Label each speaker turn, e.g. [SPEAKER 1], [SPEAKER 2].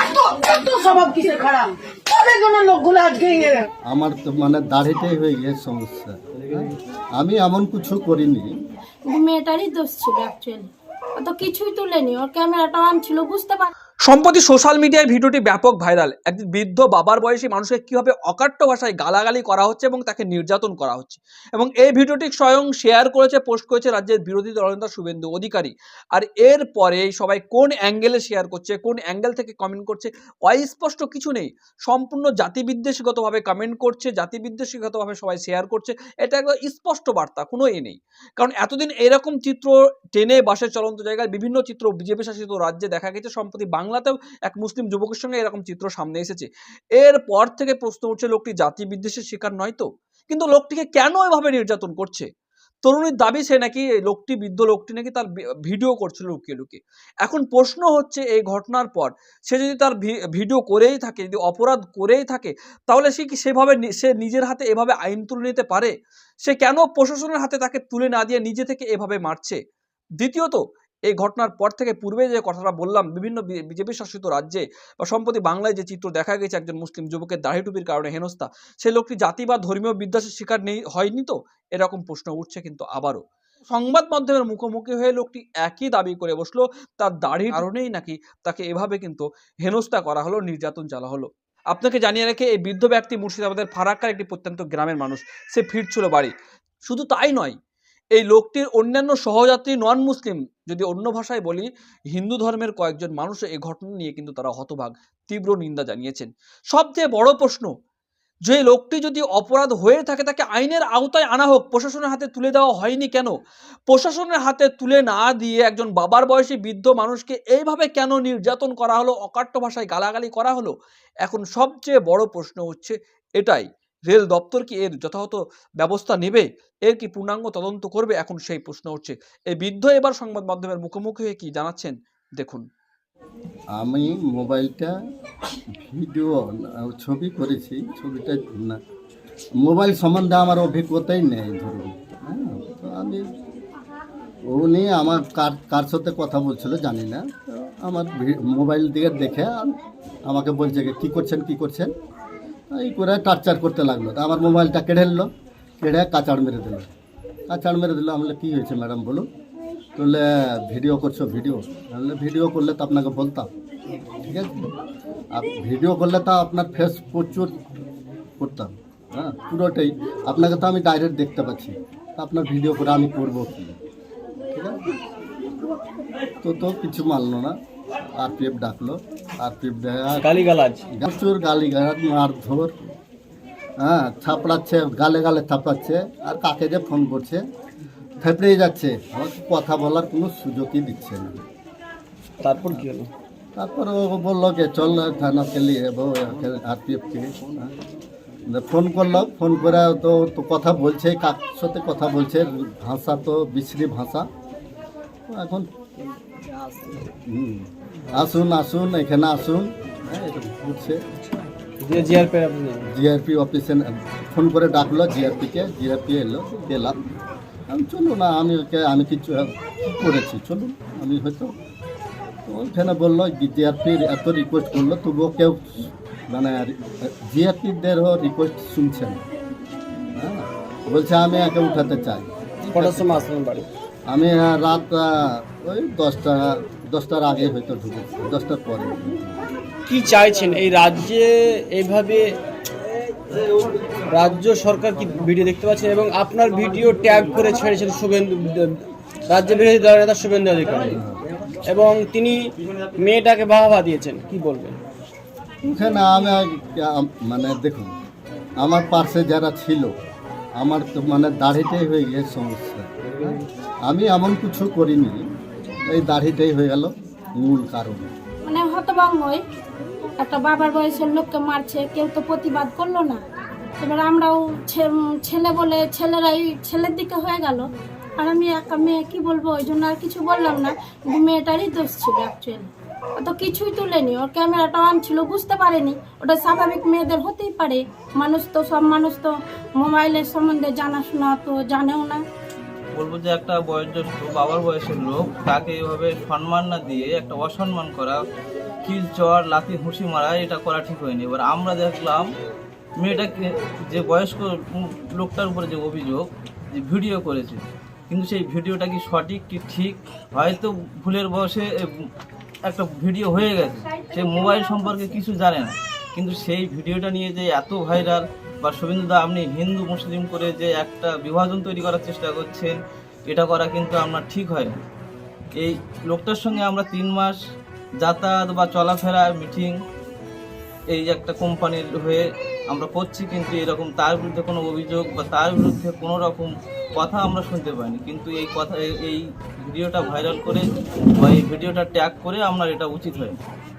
[SPEAKER 1] এত এত স্বভাব কিসের খারাপ? জন্য লোকগুলো আজকে
[SPEAKER 2] আমার তো মানে দাড়িটাই হয়ে গিয়ে সমস্যা? আমি এমন কিছু করিনি।
[SPEAKER 3] কিন্তু মেয়েটারই দোষ ছিল অ্যাকচুয়ালি তো কিছুই তুলেনি। ওর ক্যামেরাটা অন ছিল বুঝতে পার
[SPEAKER 4] সম্প্রতি সোশ্যাল মিডিয়ায় ভিডিওটি ব্যাপক ভাইরাল। একজন বৃদ্ধ বাবার বয়সী মানুষকে কীভাবে অকাট্য ভাষায় গালাগালি করা হচ্ছে এবং তাকে নির্যাতন করা হচ্ছে। এবং এই ভিডিওটি স্বয়ং শেয়ার করেছে, পোস্ট করেছে রাজ্যের বিরোধী দলনেতা শুভেন্দু অধিকারী। আর এর পরে সবাই কোন অ্যাঙ্গেলে শেয়ার করছে, কোন অ্যাঙ্গেল থেকে কমেন্ট করছে, অস্পষ্ট কিছু নেই। সম্পূর্ণ জাতিবিদ্বেষীগতভাবে কমেন্ট করছে জাতিবিদ্বেষীগতভাবে সবাই শেয়ার করছে। এটা একদম স্পষ্ট বার্তা, কোনো এ নেই। কারণ এতদিন এরকম চিত্র ট্রেনে বাসের চলন্ত জায়গায় বিভিন্ন চিত্র বিজেপি শাসিত রাজ্যে দেখা গেছে, সম্প্রতি বাংলাতেও এক মুসলিম যুবকের সঙ্গে এরকম চিত্র সামনে এসেছে। এরপর থেকে প্রশ্ন উঠছে, লোকটি জাতি বিদ্বেষের শিকার নয় তো? কিন্তু লোকটিকে কেন এভাবে নির্যাতন করছে? তরুণীর দাবি সে নাকি, লোকটি, বৃদ্ধ লোকটি নাকি তার ভিডিও করছিল লুকিয়ে লুকিয়ে এখন প্রশ্ন হচ্ছে, এই ঘটনার পর সে যদি তার ভিডিও করেই থাকে, যদি অপরাধ করেই থাকে, তাহলে সে কি সেভাবে সে নিজের হাতে এভাবে আইন তুলে নিতে পারে? সে কেন প্রশাসনের হাতে তাকে তুলে না দিয়ে নিজে থেকে এভাবে মারছে? দ্বিতীয়ত এই ঘটনার পর থেকে পূর্বে যে কথাটা বললাম, বিভিন্ন বিজেপি শাসিত রাজ্যে বা সম্প্রতি বাংলায় যে চিত্র দেখা গেছে একজন মুসলিম যুবকের দাড়ি টুপির কারণে হেনস্থা সেই লোকটি জাতি বা ধর্মীয় বিদ্বেষের শিকার নেই, হয়নি তো? এরকম প্রশ্ন উঠছে কিন্তু আবারও। সংবাদ মাধ্যমের মুখোমুখি হয়ে লোকটি একই দাবি করে বসল, তার দাড়ির কারণেই নাকি তাকে এভাবে কিন্তু হেনস্থা করা হলো, নির্যাতন চালা হলো। আপনাকে জানিয়ে রেখে, এই বৃদ্ধ ব্যক্তি মুর্শিদাবাদের ফারাক্কার একটি প্রত্যন্ত গ্রামের মানুষ। সে ফিরছিল বাড়ি। শুধু তাই নয় এই লোকটির অন্যান্য সহযাত্রী নন মুসলিম যদি অন্য ভাষায় বলি, হিন্দু ধর্মের কয়েকজন মানুষ এই ঘটনা নিয়ে কিন্তু তারা হতভাগ, তীব্র নিন্দা জানিয়েছেন। সবচেয়ে বড় প্রশ্ন, যে লোকটি যদি অপরাধ হয়ে থাকে, তাকে আইনের আওতায় আনা হোক, প্রশাসনের হাতে তুলে দেওয়া হয়নি কেন? প্রশাসনের হাতে তুলে না দিয়ে একজন বাবার বয়সী বৃদ্ধ মানুষকে এইভাবে কেন নির্যাতন করা হলো, অকাট্য ভাষায় গালাগালি করা হলো? এখন সবচেয়ে বড় প্রশ্ন হচ্ছে এটাই। রেল দপ্তর কি এর যথাযথ ব্যবস্থা নেবে? এর কি পূর্ণাঙ্গ তদন্ত করবে? এখন সেই প্রশ্ন উঠছে। এই বৃদ্ধ এবার সংবাদ মাধ্যমের মুখোমুখি হয়ে কি জানাচ্ছেন? দেখুন।
[SPEAKER 2] আমি মোবাইলটা ভিডিও ছবি করেছি, ছবিটা না, মোবাইল সম্বন্ধে আমার অভিজ্ঞতাই নেই, ধরুন। হ্যাঁ তো আমি, উনি আমার কার কার সাথে কথা বলছিল জানি না আমার মোবাইল দিকে দেখে আম- আমাকে বলছে কী করছেন কী করছেন? এই করে টার্চার করতে লাগল। তা আমার মোবাইলটা কেড়ে নিল কেড়ে কাচাড় মেরে দিল। কাচাড় মেরে দিল আমি বললাম, কী হয়েছে ম্যাডাম বলুন? বললে ভিডিও করছ ভিডিও। বললে ভিডিও করলে তো আপনাকে বলতাম। ঠিক আছে? আর ভিডিও করলে তা আপনার ফেস প্রচুর করতাম। হ্যাঁ পুরোটাই। আপনাকে তো আমি ডাইরেক্ট দেখতে পাচ্ছি। তা আপনার ভিডিও করে আমি করব ঠিক আছে? তো তো কিছু মানলো না। আরপিএফ ডাকলো। আরপিএফ
[SPEAKER 4] গালিগালাজ।
[SPEAKER 2] প্রচুর গালি গালাজ মারধর হ্যাঁ থাপড়াচ্ছে গালে গালে থাপড়াচ্ছে। আর কাকে যে ফোন করছে থেপড়েই যাচ্ছে। আমাকে কথা বলার কোনো সুযোগই দিচ্ছে না।
[SPEAKER 4] তারপর কি হলো?
[SPEAKER 2] তারপর ও বলল যে চল থানাতে নিয়ে যাব আরপিএফ থেকে। হ্যাঁ। ফোন করল ফোন করে তো কথা বলছে কার সাথে কথা বলছে? ভাষা তো বিশ্রী ভাষা। এখন হুম, আসুন আসুন এখানে আসুন। হ্যাঁ
[SPEAKER 4] জিআরপি
[SPEAKER 2] জিআরপি অফিসে ফোন করে ডাকলো জিআরপিকে জিআরপি এলো গেলাম। আমি চলুন না আমি ওকে আমি কিছু করেছি চলুন। আমি হয়তো ওইখানে বলল জিআরপির এত রিকোয়েস্ট করল তবুও কেউ মানে জিআরপিদেরও রিকোয়েস্ট শুনছে না। হ্যাঁ বলছে আমি একে উঠাতে চাই।
[SPEAKER 4] কটার সময় বাড়ি?
[SPEAKER 2] আমি রাত ওই দশটা দশটার আগে হয়তো ঢুকেছি দশটার পরে।
[SPEAKER 5] কি চাইছেন? এই রাজ্যে এইভাবে রাজ্য সরকার কি ভিডিও দেখতে পাচ্ছেন এবং আপনার ভিডিও ট্যাগ করে ছেড়েছেন শুভেন্দু রাজ্য বিরোধী দলের নেতা শুভেন্দু অধিকারী। এবং তিনি মেয়েটাকে বাহবা দিয়েছেন কি বলবেন?
[SPEAKER 2] ওখানে আমি মানে দেখুন আমার পার্শ্বে যারা ছিল আমার তো মানে দাড়িটাই হয়ে গিয়ে সমস্যা? আমি এমন কিছু করিনি। এই দাড়িটাই হয়ে গেল মূল কারণ।
[SPEAKER 3] মানে হতভঙ্গই একটা বাবার বয়সের লোককে মারছে, কেউ তো প্রতিবাদ করল না। এবার আমরাও ছেলে বলে ছেলেরাই ছেলের দিকে হয়ে গেল। আর আমি একা মেয়ে, কি বলব? ওই জন্য আর কিছু বললাম না। মেয়েটারই দোষ ছিল অ্যাকচুয়ালি তো কিছুই তুলেনি। ওর ক্যামেরাটা অন ছিল, বুঝতে পারেনি। ওটা স্বাভাবিক মেয়েদের হতেই পারে। মানুষ তো, সব মানুষ তো মোবাইলের সম্বন্ধে জানাশোনা তো জানেও না।
[SPEAKER 6] বলব যে একটা বয়োজ্যেষ্ঠ বাবার বয়সের লোক, তাকে এভাবে সম্মান না দিয়ে একটা অসম্মান করা, কিল চর, লাথি হুঁসি মারা, এটা করা ঠিক হয়নি। এবার আমরা দেখলাম মেয়েটাকে যে বয়স্ক লোকটার উপরে যে অভিযোগ, যে ভিডিও করেছে, কিন্তু সেই ভিডিওটা কি সঠিক কি ঠিক? হয়তো ভুলের বয়সে একটা ভিডিও হয়ে গেছে। সে মোবাইল সম্পর্কে কিছু জানে না। কিন্তু সেই ভিডিওটা নিয়ে যে এত ভাইরাল বা শুভেন্দুদা আপনি হিন্দু মুসলিম করে যে একটা বিভাজন তৈরি করার চেষ্টা করছেন, এটা করা কিন্তু আপনার ঠিক হয় এই লোকটার সঙ্গে আমরা তিন মাস যাতায়াত বা চলাফেরা মিটিং এই একটা কোম্পানির হয়ে আমরা করছি, কিন্তু এরকম তার বিরুদ্ধে কোনো অভিযোগ বা তার বিরুদ্ধে কোনো রকম কথা আমরা শুনতে পাইনি। কিন্তু এই কথা, এই ভিডিওটা ভাইরাল করে বা এই ভিডিওটা ট্যাগ করে আমরা এটা উচিত হয়